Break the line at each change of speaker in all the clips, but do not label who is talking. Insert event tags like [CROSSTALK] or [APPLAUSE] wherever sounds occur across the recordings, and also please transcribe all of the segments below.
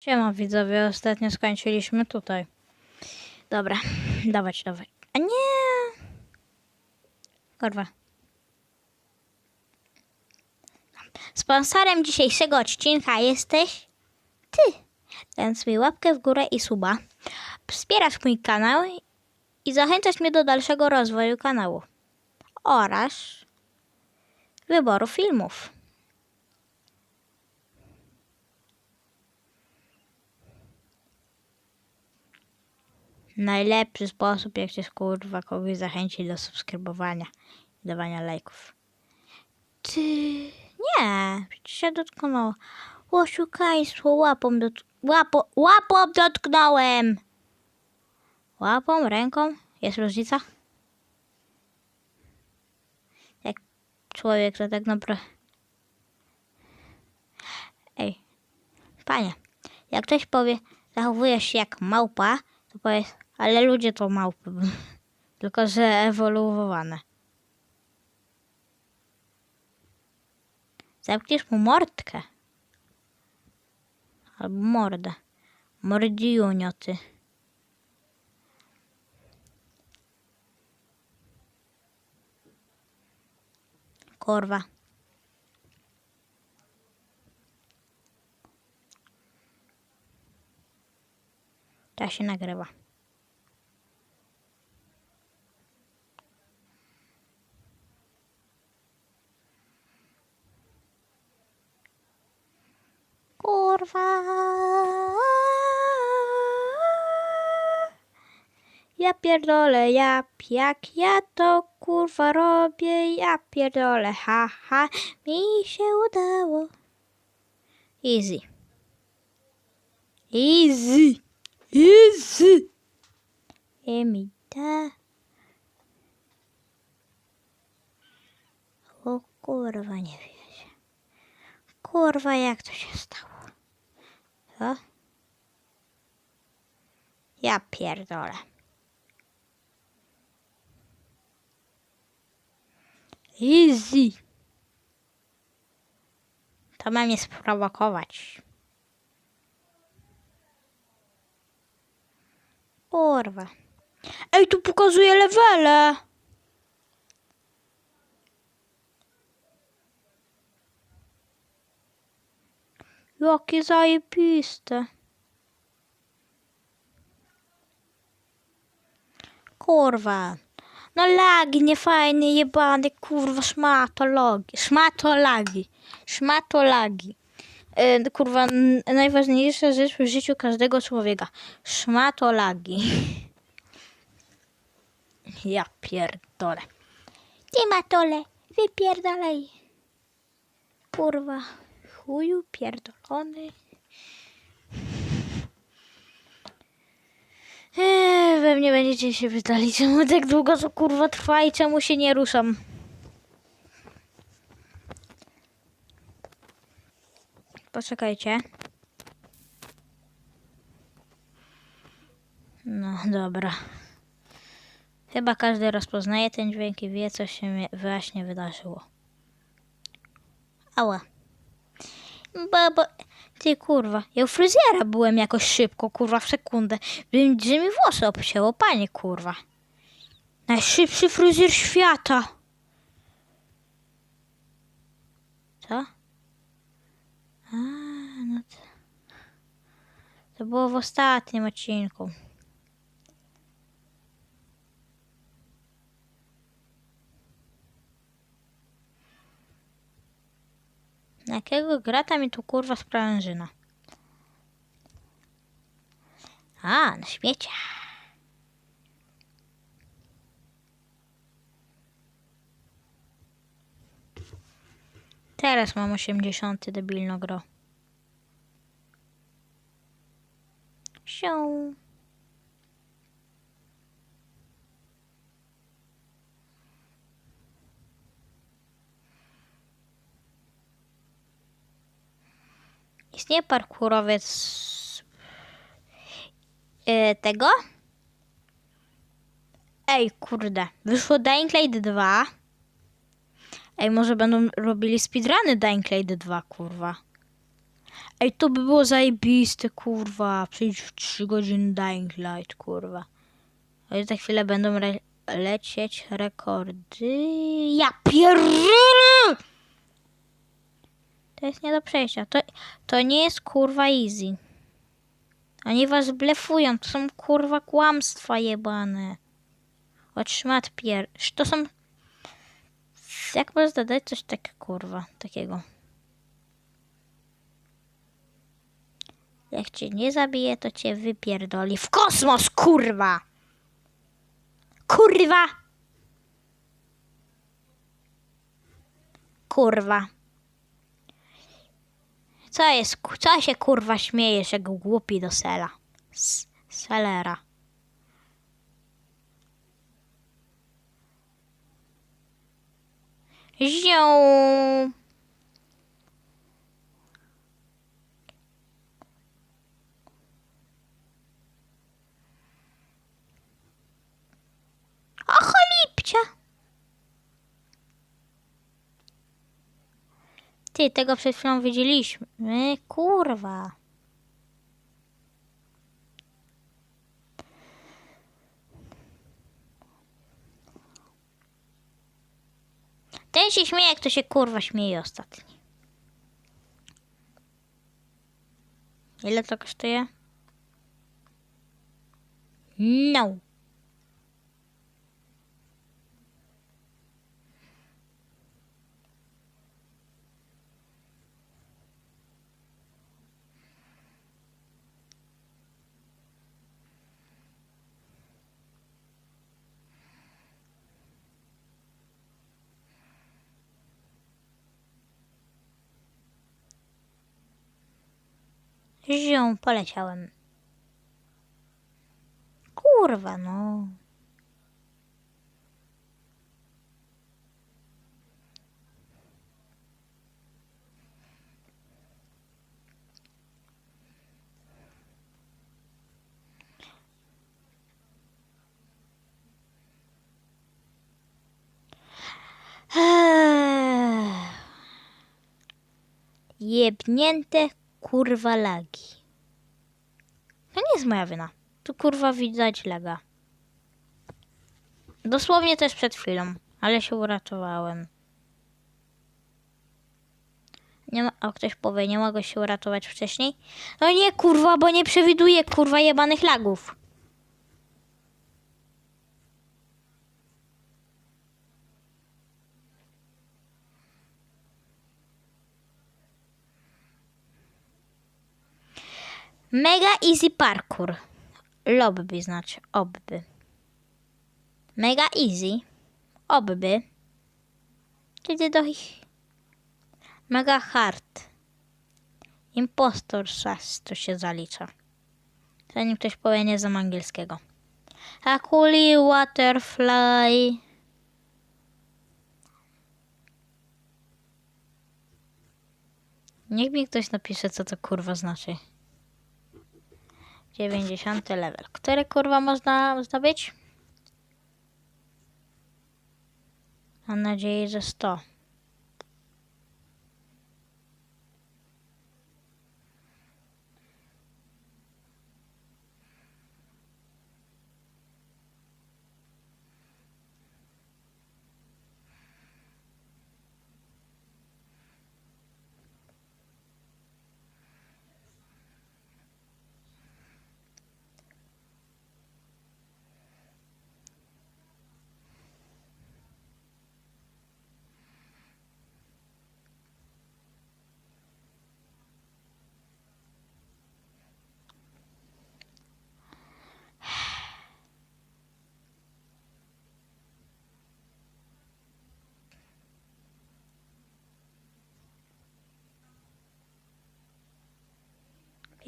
Siema widzowie, ostatnio skończyliśmy tutaj. Dobra, [LAUGHS] dawać, dawać. A nie! Kurwa. Sponsorem dzisiejszego odcinka jesteś ty. Dając mi łapkę w górę i suba. Wspierasz mój kanał i zachęcasz mnie do dalszego rozwoju kanału. Oraz wyboru filmów. Najlepszy sposób, jak się kurwa kogoś zachęcić do subskrybowania i dawania lajków. Ty... Nie, przecież się dotknęło. Oszukaństwo, łapą dot... Łapo... Łapą dotknąłem! Łapą, ręką? Jest różnica? Jak człowiek to tak naprawdę... Ej, panie, jak ktoś powie, zachowujesz się jak małpa, to powiedz, ale ludzie to małpy, tylko że ewoluowane. Zamkniesz mu mordkę. Albo mordę. Mordziunio ty. Kurwa. To się nagrywa. Kurwa. Ja pierdolę, ja jak ja to kurwa robię, ja pierdolę, ha ha, mi się udało. Easy. Easy. Easy. Emita. O kurwa, nie wierzę. Kurwa, jak to się stało? Co? Ja pierdolę. Easy. To ma mnie sprowokować. Kurwa. Ej, tu pokazuje levele. Jakie zajebiste. Kurwa. No lagi, niefajne, jebane, kurwa, szmatologi. Szmatolagi. Szmatolagi. E, kurwa, najważniejsza rzecz w życiu każdego człowieka. Szmatolagi. [LAUGHS] Ja pierdolę. Ty matole, wypierdalaj. Kurwa, chuju pierdolony. Eee, pewnie będziecie się pytali, czemu tak długo to kurwa trwa i czemu się nie ruszam. Poczekajcie. No dobra. Chyba każdy rozpoznaje ten dźwięk i wie, co się właśnie wydarzyło. Ała. Bo, bo, ty kurwa, ja u fryzjera byłem jakoś szybko, kurwa, w sekundę. Bym, mi włosy obcięło, panie kurwa. Najszybszy fryzjer świata. Co? A, no to... To było w ostatnim odcinku. Jakiego grata mi tu kurwa sprężyna? A, na śmiecia. Teraz mam 80 debilno gro. Sią. Istnieje parkurowiec e, tego? Ej, kurde. Wyszło Dying Light 2. Ej, może będą robili speedruny Dying Light 2, kurwa. Ej, to by było zajebiste, kurwa. Przyjdź w 3 godziny Dying Light, kurwa. Ale za chwilę będą re lecieć rekordy. Ja pierdolę! To jest nie do przejścia. To, to nie jest kurwa easy. Oni was blefują. To są kurwa kłamstwa jebane. Otrzymać pier... To są... Jak można dać coś tak kurwa, takiego? Jak cię nie zabije, to cię wypierdoli w kosmos, kurwa! Kurwa! Kurwa. Co jest, co się kurwa śmiejesz jak głupi do sela? S selera. Zią. O cholipcia. Ty, tego przed chwilą widzieliśmy. Kurwa. Ten się śmieje, kto się kurwa śmieje ostatni. Ile to kosztuje? No. Zią, poleciałem. Kurwa, no. Eee. Jebnięte kurwa lagi. To nie jest moja wina. Tu kurwa widać laga. Dosłownie też przed chwilą, ale się uratowałem. Nie ma, a ktoś powie, nie mogę się uratować wcześniej? No nie kurwa, bo nie przewiduję kurwa jebanych lagów. Mega easy parkour. Lobby znaczy, obby. Mega easy. Obby. Kiedy do ich... Mega hard. Impostor sas to się zalicza. Zanim ktoś powie, nie znam angielskiego. Hakuli Waterfly. Niech mi ktoś napisze, co to kurwa znaczy. 90 level. Który kurwa można zdobyć? Mam nadzieję, że 100.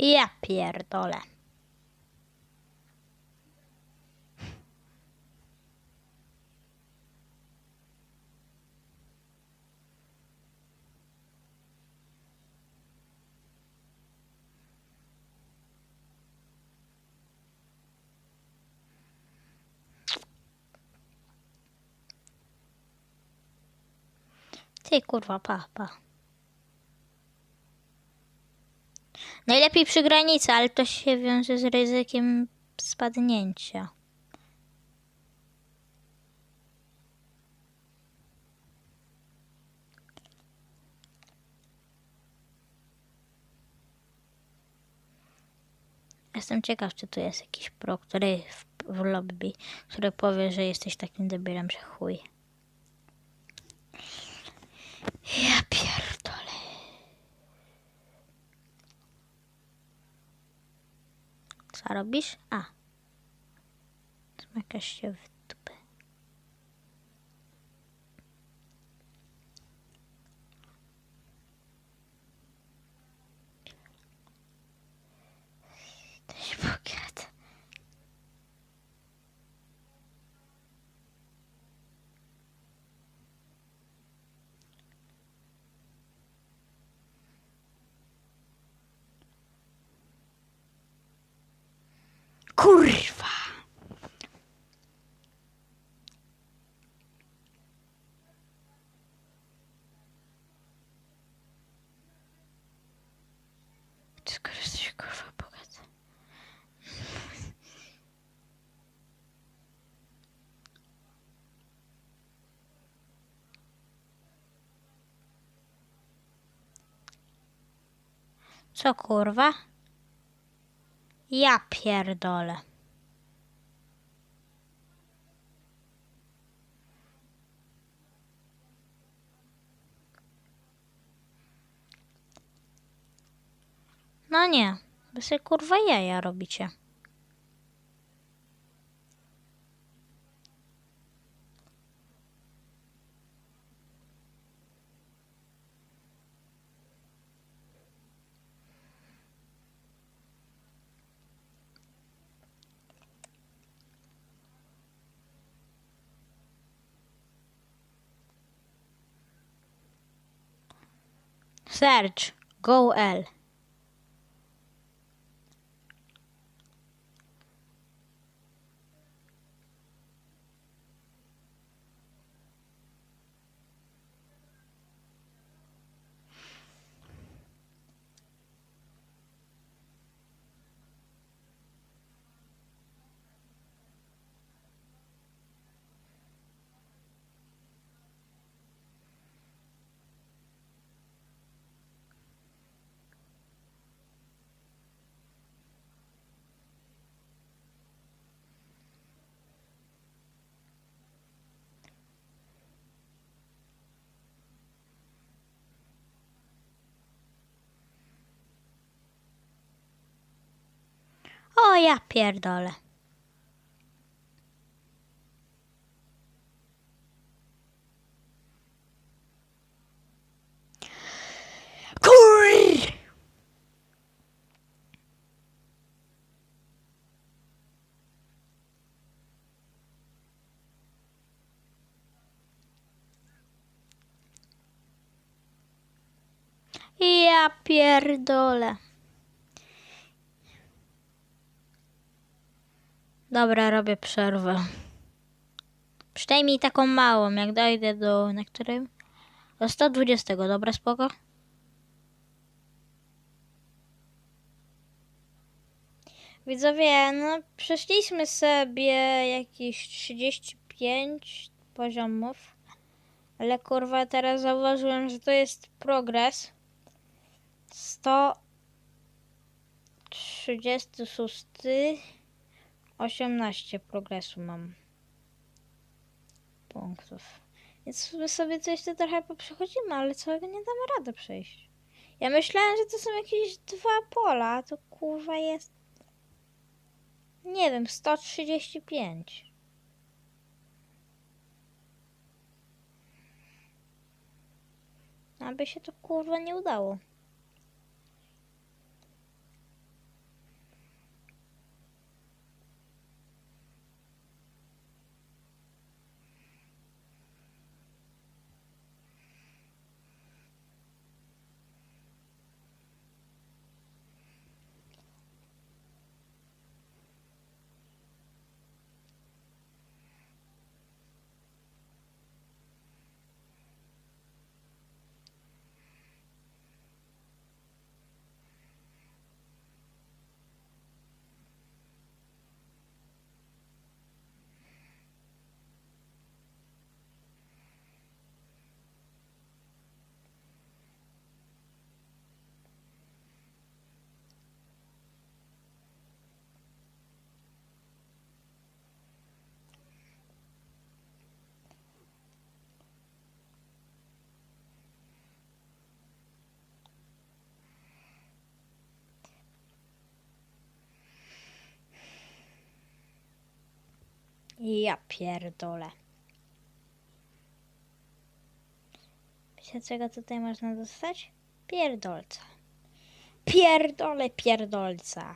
Ja pierdolę. Ty kurwa, pa, pa. Najlepiej przy granicy, ale to się wiąże z ryzykiem spadnięcia. Jestem ciekaw, czy tu jest jakiś pro, który w, w lobby, który powie, że jesteś takim debilem, że chuj. Ja pierdolę. Co robisz? A. Smakasz się w Kurwa! Skoro jesteś kurwa bogata. Co kurwa? Ja pierdolę. No nie, wy sobie kurwa jaja robicie. Serge Goel O ja pierdolę. Kur! Ja pierdolę. Dobra, robię przerwę. Przynajmniej taką małą, jak dojdę do, na którym? Do 120, dobra, spoko? Widzowie, no przeszliśmy sobie jakieś 35 poziomów, ale kurwa teraz zauważyłem, że to jest progres. 136 18 progresu mam punktów. Więc sobie coś tu trochę poprzechodzimy, ale całego nie damy rady przejść. Ja myślałem, że to są jakieś dwa pola, a to kurwa jest. Nie wiem, 135. Aby się to kurwa nie udało. Ja pierdolę. Wiecie czego tutaj można dostać? Pierdolca. Pierdolę pierdolca.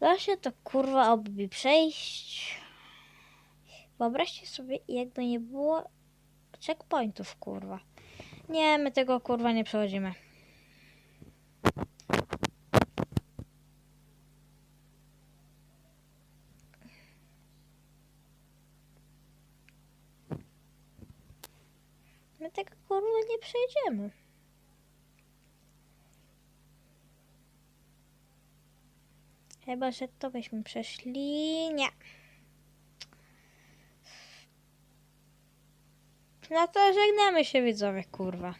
Da się to kurwa obi przejść. Wyobraźcie sobie, jakby nie było checkpointów, kurwa. Nie, my tego kurwa nie przechodzimy. My tego przejdziemy. Chyba, że to byśmy przeszli. Nie. No to żegnamy się widzowie, kurwa.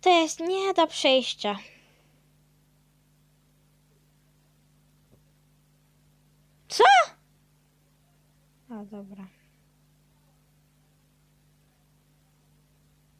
To jest nie do przejścia. Co? A dobra.